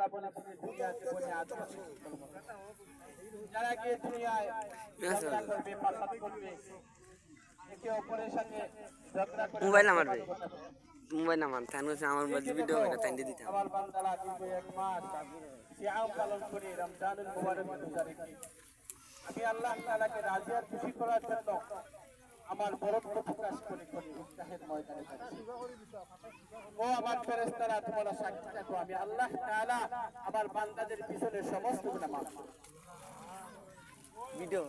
তারা বলে জীবনে আছো যারা গিয়ে দুনিয়ায় ঝগড়া করবে পাল্লাত করবে একে অপরের সাথে ঝগড়া করে মোবাইল নাম্বার মোবাইল নাম্বার তাই হচ্ছে আমার মধ্যে ভিডিও করে তাই দিয়ে দিতাম। আমার বান্দারা কিন্তু এক মাস সিয়াম পালন করে রমজানুল মুবারক রোজা রেখে আমি আল্লাহ তাআলাকে রাজি আর খুশি করার জন্য আমার বরত্ব প্রকাশ করে করে। ময়দানে ও আমার ফেরেশতারা তোমরা সাক্ষী থাকো আমি আল্লাহ তাআলা আমার বান্দাদের পিছনে সমস্ত গুনাহ মাফ ভিডিও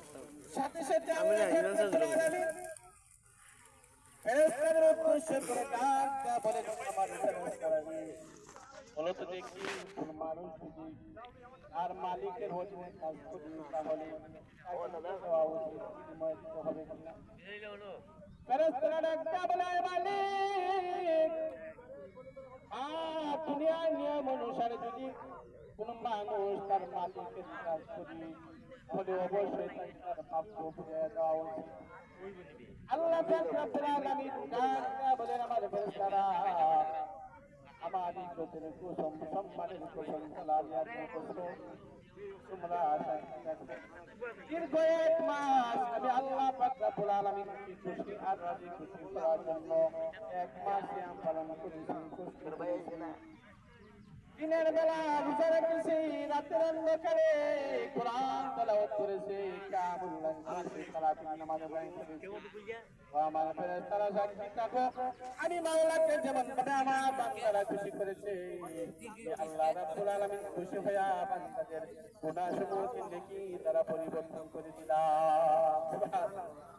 সাথে সাথে আমরা জানি, ইমাম সাহেব রব্বুল আলামিন ফেরেশতাদের উদ্দেশ্য করে ডাক বলে আমার ফেরেশতারা দেখি মানুষ যদি আর মালিকের তাহলে হবে কিনা? ফেরেশতারা ডাক দেয়া বলে, মালিক আ, দুনিয়ার নিয়ম অনুসারে যদি কোন মানুষ তার মালিকের কাজ করি তাহলে অবশ্যই তার প্রাপ্য ফিরিয়ে দেওয়া উচিত আল্লাহ আমার ফেরেশতারা আমার কুসম সম্মানের কুসম তোমরা থাকবে দীর্ঘ এক মাস রব্বুল আলামিনকে খুশি আর রাজি খুশি করার জন্য এক মাস সিয়াম পালন করেছি খুশি করেছি দিনের বেলা রোজা রেখেছি রাতের অন্ধকারে কোরআন তেলাওয়াত করেছি কামুল করেছি সারাদিন নামাজ করেছি। আমার ফেরেশতারা সাক্ষী থাকো। আমি মাওলাকে যেমন ভাবে আমার বান্দারা খুশি করেছে আল্লাহ রাব্বুল আলামিন খুশি হইয়া বান্দাদের গুনাহ নেকি দ্বারা পরিবর্তন করে দিলাম। সুবহানাল্লাহ।